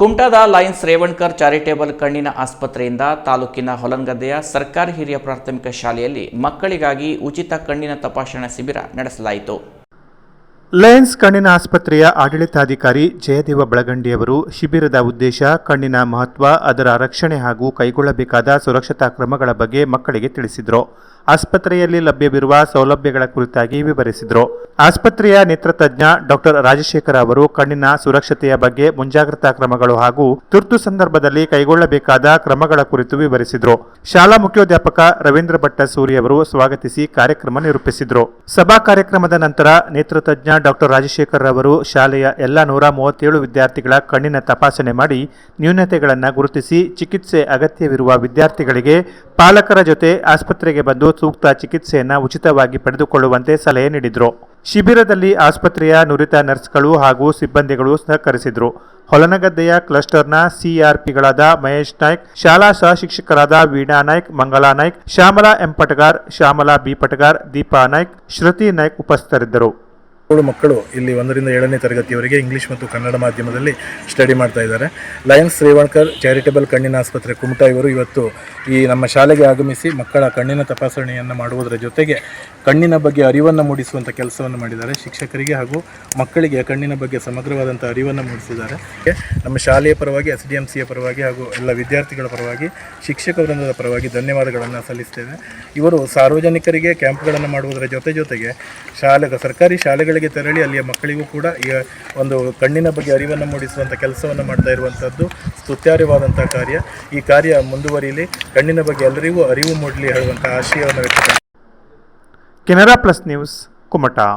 ಕುಮಟಾದ Lions Revankar charitable ಕಣ್ಣಿನ ಆಸ್ಪತ್ರೆಯಿಂದ ತಾಲೂಕಿನ ಹೊಲನ್ಗದ್ದೆಯ ಸರ್ಕಾರಿ ಹಿರಿಯ ಪ್ರಾಥಮಿಕ ಶಾಲೆಯಲ್ಲಿ ಮಕ್ಕಳಿಗಾಗಿ ಉಚಿತ ಕಣ್ಣಿನ ತಪಾಸಣಾ ಶಿಬಿರ ನಡೆಸಲಾಯಿತು. ಲಯನ್ಸ್ ಕಣ್ಣಿನ ಆಸ್ಪತ್ರೆಯ ಆಡಳಿತಾಧಿಕಾರಿ ಜಯದೇವ ಬಳಗಂಡಿಯವರು ಶಿಬಿರದ ಉದ್ದೇಶ ಕಣ್ಣಿನ ಮಹತ್ವ, ಅದರ ರಕ್ಷಣೆ ಹಾಗೂ ಕೈಗೊಳ್ಳಬೇಕಾದ ಸುರಕ್ಷತಾ ಕ್ರಮಗಳ ಬಗ್ಗೆ ಮಕ್ಕಳಿಗೆ ತಿಳಿಸಿದರು. ಆಸ್ಪತ್ರೆಯಲ್ಲಿ ಲಭ್ಯವಿರುವ ಸೌಲಭ್ಯಗಳ ಕುರಿತಾಗಿ ವಿವರಿಸಿದರು. ಆಸ್ಪತ್ರೆಯ ನೇತ್ರತಜ್ಞ ಡಾಕ್ಟರ್ ರಾಜಶೇಖರ ಅವರು ಕಣ್ಣಿನ ಸುರಕ್ಷತೆಯ ಬಗ್ಗೆ ಮುಂಜಾಗ್ರತಾ ಕ್ರಮಗಳು ಹಾಗೂ ತುರ್ತು ಸಂದರ್ಭದಲ್ಲಿ ಕೈಗೊಳ್ಳಬೇಕಾದ ಕ್ರಮಗಳ ಕುರಿತು ವಿವರಿಸಿದರು. ಶಾಲಾ ಮುಖ್ಯೋಧ್ಯಾಪಕ ರವೀಂದ್ರ ಭಟ್ಟ ಸೂರಿ ಅವರು ಸ್ವಾಗತಿಸಿ ಕಾರ್ಯಕ್ರಮ ನಿರೂಪಿಸಿದರು. ಸಭಾ ಕಾರ್ಯಕ್ರಮದ ನಂತರ ನೇತ್ರತಜ್ಞ ಡಾಕ್ಟರ್ ರಾಜಶೇಖರ್ ಅವರು ಶಾಲೆಯ ಎಲ್ಲ ನೂರ ಮೂವತ್ತೇಳು ವಿದ್ಯಾರ್ಥಿಗಳ ಕಣ್ಣಿನ ತಪಾಸಣೆ ಮಾಡಿ ನ್ಯೂನತೆಗಳನ್ನು ಗುರುತಿಸಿ ಚಿಕಿತ್ಸೆ ಅಗತ್ಯವಿರುವ ವಿದ್ಯಾರ್ಥಿಗಳಿಗೆ ಪಾಲಕರ ಜೊತೆ ಆಸ್ಪತ್ರೆಗೆ ಬಂದು ಸೂಕ್ತ ಚಿಕಿತ್ಸೆಯನ್ನು ಉಚಿತವಾಗಿ ಪಡೆದುಕೊಳ್ಳುವಂತೆ ಸಲಹೆ ನೀಡಿದರು. ಶಿಬಿರದಲ್ಲಿ ಆಸ್ಪತ್ರೆಯ ನುರಿತ ನರ್ಸ್ಗಳು ಹಾಗೂ ಸಿಬ್ಬಂದಿಗಳು ಸಹಕರಿಸಿದರು. ಹೊಲನಗದ್ದೆಯ ಕ್ಲಸ್ಟರ್ನ ಸಿಆರ್ಪಿಗಳಾದ ಮಹೇಶ್ ನಾಯ್ಕ್, ಶಾಲಾ ಸಹ ಶಿಕ್ಷಕರಾದ ವೀಣಾ ನಾಯ್ಕ್, ಮಂಗಲಾ ನಾಯ್ಕ್, ಶ್ಯಾಮಲಾ ಎಂ ಪಟಗಾರ್, ಶ್ಯಾಮಲಾ ಬಿ ಪಟಗಾರ್, ದೀಪಾ ನಾಯ್ಕ್, ಶ್ರುತಿ ನಾಯ್ಕ್ ಉಪಸ್ಥಿತರಿದ್ದರು. ಮಕ್ಕಳು ಇಲ್ಲಿ ಒಂದರಿಂದ ಏಳನೇ ತರಗತಿಯವರೆಗೆ ಇಂಗ್ಲಿಷ್ ಮತ್ತು ಕನ್ನಡ ಮಾಧ್ಯಮದಲ್ಲಿ ಸ್ಟಡಿ ಮಾಡ್ತಾ ಇದ್ದಾರೆ. ಲಯನ್ಸ್ ರೇವಣ್ಕರ್ ಚಾರಿಟೇಬಲ್ ಕಣ್ಣಿನ ಆಸ್ಪತ್ರೆ ಕುಮಟಾ ಇವರು ಇವತ್ತು ಈ ನಮ್ಮ ಶಾಲೆಗೆ ಆಗಮಿಸಿ ಮಕ್ಕಳ ಕಣ್ಣಿನ ತಪಾಸಣೆಯನ್ನು ಮಾಡುವುದರ ಜೊತೆಗೆ ಕಣ್ಣಿನ ಬಗ್ಗೆ ಅರಿವನ್ನು ಮೂಡಿಸುವಂಥ ಕೆಲಸವನ್ನು ಮಾಡಿದ್ದಾರೆ. ಶಿಕ್ಷಕರಿಗೆ ಹಾಗೂ ಮಕ್ಕಳಿಗೆ ಕಣ್ಣಿನ ಬಗ್ಗೆ ಸಮಗ್ರವಾದಂಥ ಅರಿವನ್ನು ಮೂಡಿಸಿದ್ದಾರೆ. ನಮ್ಮ ಶಾಲೆಯ ಪರವಾಗಿ ಎಸ್ ಡಿ ಎಂ ಸಿಯ ಪರವಾಗಿ ಹಾಗೂ ಎಲ್ಲ ವಿದ್ಯಾರ್ಥಿಗಳ ಪರವಾಗಿ, ಶಿಕ್ಷಕ ವೃಂದದ ಪರವಾಗಿ ಧನ್ಯವಾದಗಳನ್ನು ಸಲ್ಲಿಸ್ತೇವೆ. ಇವರು ಸಾರ್ವಜನಿಕರಿಗೆ ಕ್ಯಾಂಪ್ಗಳನ್ನು ಮಾಡುವುದರ ಜೊತೆ ಜೊತೆಗೆ ಶಾಲೆ ಸರ್ಕಾರಿ ಶಾಲೆಗಳಿಗೆ ತೆರಳಿ ಅಲ್ಲಿಯ ಮಕ್ಕಳಿಗೂ ಕೂಡ ಈ ಒಂದು ಕಣ್ಣಿನ ಬಗ್ಗೆ ಅರಿವನ್ನು ಮೂಡಿಸುವಂಥ ಕೆಲಸವನ್ನು ಮಾಡ್ತಾ ಇರುವಂಥದ್ದು ಸ್ತುತ್ಯಾರ್ಯವಾದಂಥ ಕಾರ್ಯ. ಈ ಕಾರ್ಯ ಮುಂದುವರಿಯಲಿ ಕಣ್ಣಿನ ಬಗ್ಗೆ ಎಲ್ಲರಿಗೂ ಅರಿವು ಮೂಡಲಿ ಹೇಳುವಂಥ ಆಶಯವನ್ನು ವ್ಯಕ್ತಪಡಿಸಿ. Canara plus news Kumta.